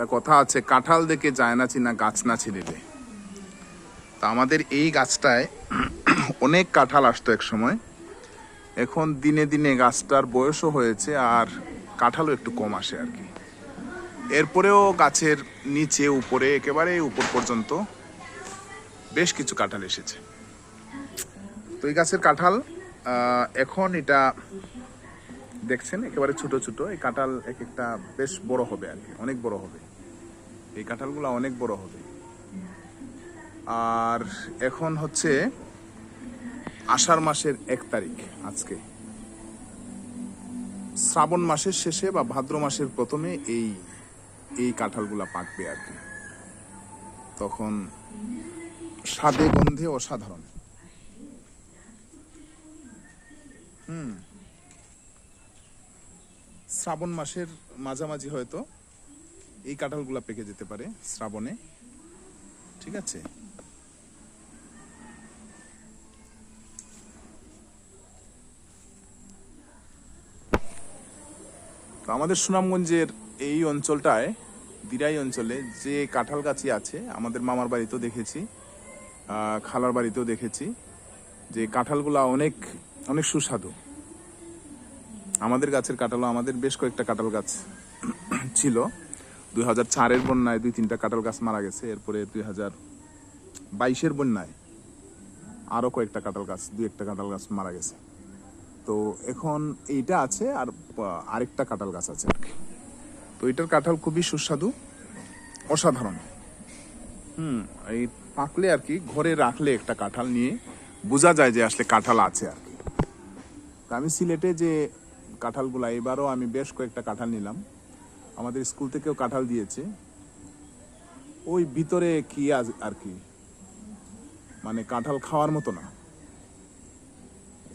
একটা কথা আছে, কাঁঠাল দেখে যায় না চিনা, গাছ না ছিঁড়িলে। তা আমাদের এই গাছটায় অনেক কাঁঠাল আসতো এক সময়। এখন দিনে দিনে গাছটার বয়সও হয়েছে আর কাঁঠালও একটু কম আসে আর কি। এরপরেও গাছের নিচে, উপরে, একেবারে উপর পর্যন্ত বেশ কিছু কাঁঠাল এসেছে। তো এই গাছের কাঁঠাল এখন এটা দেখছেন, একেবারে ছোট ছোট, এই কাঁঠাল এক একটা বেশ বড় হবে আর কি, অনেক বড় হবে। এই কাঁঠালগুলো অনেক বড় হবে। আর এখন হচ্ছে আষাঢ় মাসের এক তারিখ আজকে। শ্রাবণ মাসের শেষে বা ভাদ্র মাসের প্রথমে এই এই কাঁঠালগুলা পাকবে আর কি। তখন স্বাদে গন্ধে অসাধারণ। হুম। শ্রাবণ মাসের মাঝামাঝি হয়তো এই কাঁঠালগুলা পেকে যেতে পারে শ্রাবণে। ঠিক আছে? তো আমাদের সুনামগঞ্জের এই অঞ্চলটায়, দিরাই অঞ্চলে যে কাঁঠাল গাছই আছে, আমাদের মামার বাড়িতেও দেখেছি খালার বাড়িতেও দেখেছি, যে কাঁঠালগুলা অনেক অনেক সুস্বাদু। আমাদের গাছের কাঁঠালও আমাদের বেশ কয়েকটা কাঁঠাল গাছ ছিল। দুই হাজার চারের বন্যায় দুই তিনটা কাঁঠাল গাছ মারা গেছে, এরপরে দুই হাজার বাইশের বন্যায় আরও কয়েকটা কাঁঠাল গাছ, দুই একটা কাঁঠাল গাছ মারা গেছে। তো এখন এইটা আছে আর আরেকটা কাঁঠাল গাছ আছে। আর কি তো এটার কাঁঠাল খুবই সুস্বাদু, অসাধারণ। হুম, এই পাকলে আর কি, ঘরে রাখলে একটা কাঁঠাল নিয়ে বোঝা যায় যে আসলে কাঁঠাল আছে আর কি। আমি সিলেটে যে কাঁঠালগুলা, এবারও আমি বেশ কয়েকটা কাঁঠাল নিলাম। আমাদের স্কুল থেকেও কাঁঠাল দিয়েছে। ওই ভিতরে কি আর কি? মানে কাঁঠাল খাওয়ার মতো না।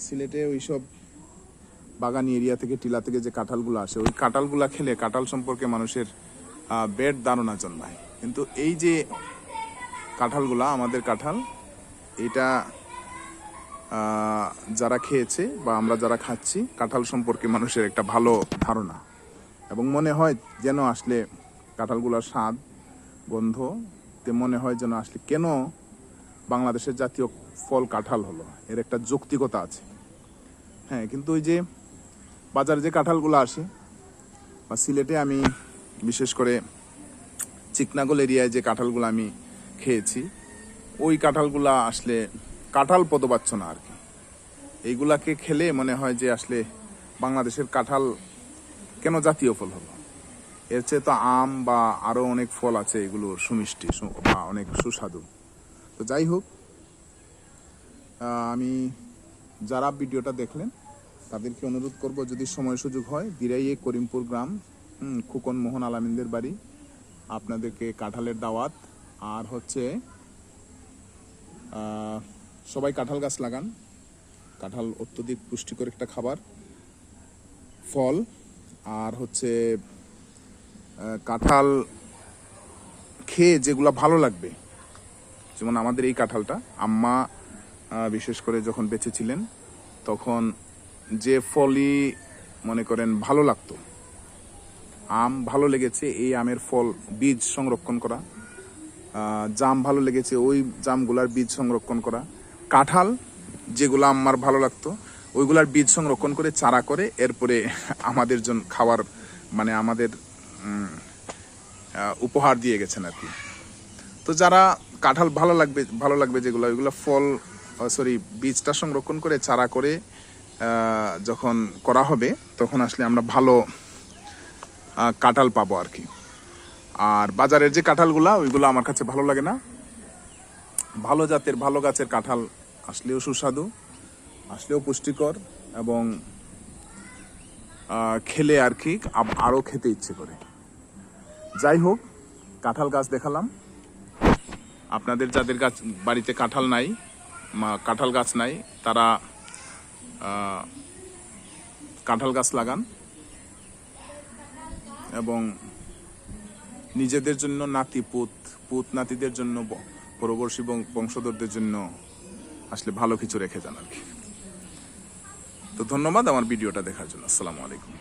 সিলেটে ওইসব বাগানি এরিয়া থেকে, টিলা থেকে যে কাঁঠালগুলো আসে, ওই কাঁঠালগুলা খেলে কাঁঠাল সম্পর্কে মানুষের বেড ধারণা জন্মায় কিন্তু এই যে কাঁঠালগুলা, আমাদের কাঁঠাল, এটা যারা খেয়েছে বা আমরা যারা খাচ্ছি, কাঁঠাল সম্পর্কে মানুষের একটা ভালো ধারণা। এবং মনে হয় যেন আসলে কাঁঠালগুলোর স্বাদ, গন্ধ, তে মনে হয় যেন আসলে কেন বাংলাদেশের জাতীয় ফল কাঁঠাল হলো। এর একটা যৌক্তিকতা আছে। হ্যাঁ কিন্তু ওই যে বাজারে যে কাঁঠালগুলো আসে, বা সিলেটে আমি বিশেষ করে চিকনাগল এরিয়ায় যে কাঁঠালগুলো আমি খেয়েছি, ওই কাঁঠালগুলা আসলে কাঁঠাল পদবাচ্ছ না আর কি। এইগুলাকে খেলে মনে হয় যে আসলে বাংলাদেশের কাঁঠাল কেন জাতীয় ফল হলো? এর চেয়ে তো আম বা আরও অনেক ফল আছে এগুলো সুমিষ্টি বা অনেক সুস্বাদু। তো যাই হোক আমি যারা ভিডিওটা দেখলেন, তাদেরকে অনুরোধ করব যদি সময় সুযোগ হয়, দিরাইয়ে করিমপুর গ্রাম খুকন মোহন আলামিনদের বাড়ি, আপনাদেরকে কাঁঠালের দাওয়াত, আর হচ্ছে সবাই কাঁঠাল গাছ লাগান। কাঁঠাল অত্যধিক পুষ্টিকর একটা খাবার। ফল আর হচ্ছে কাঁঠাল খেয়ে যেগুলো ভালো লাগবে, যেমন আমাদের এই কাঁঠালটা, আম্মা বিশেষ করে যখন বেঁচে ছিলেন তখন যে ফলই মনে করেন ভালো লাগতো। আম ভালো লেগেছে, এই আমের ফল, বীজ সংরক্ষণ করা। জাম ভালো লেগেছে, ওই জামগুলার বীজ সংরক্ষণ করা। কাঁঠাল, যেগুলো আমার ভালো লাগতো ওইগুলার বীজ সংরক্ষণ করে চারা করে, এরপরে আমাদের জন্য খাওয়ার মানে আমাদের উপহার দিয়ে গেছেন আর কি। তো যারা কাঁঠাল ভালো লাগবে ভালো লাগবে যেগুলো, ওইগুলো ফল সরি বীজটা সংরক্ষণ করে চারা করে যখন করা হবে, তখন আসলে আমরা ভালো কাঁঠাল পাবো আর কি। আর বাজারের যে কাঁঠালগুলো, ওইগুলো আমার কাছে ভালো লাগে না। ভালো জাতের, ভালো গাছের কাঁঠাল আসলেও সুস্বাদু। আসলেও পুষ্টিকর এবং খেলে আর কি আরও খেতে ইচ্ছে করে। যাই হোক, কাঁঠাল গাছ দেখালাম। আপনাদের যাদের গাছ, বাড়িতে কাঁঠাল নাই কাঁঠাল গাছ নাই, তারা কাঁঠাল গাছ লাগান এবং নিজেদের জন্য নাতি, পুত পুত নাতিদের জন্য পরবর্তী বংশধরদের জন্য আসলে ভালো কিছু রেখে যান আর কি। তো ধন্যবাদ আমার ভিডিওটা দেখার জন্য। আসসালামু আলাইকুম।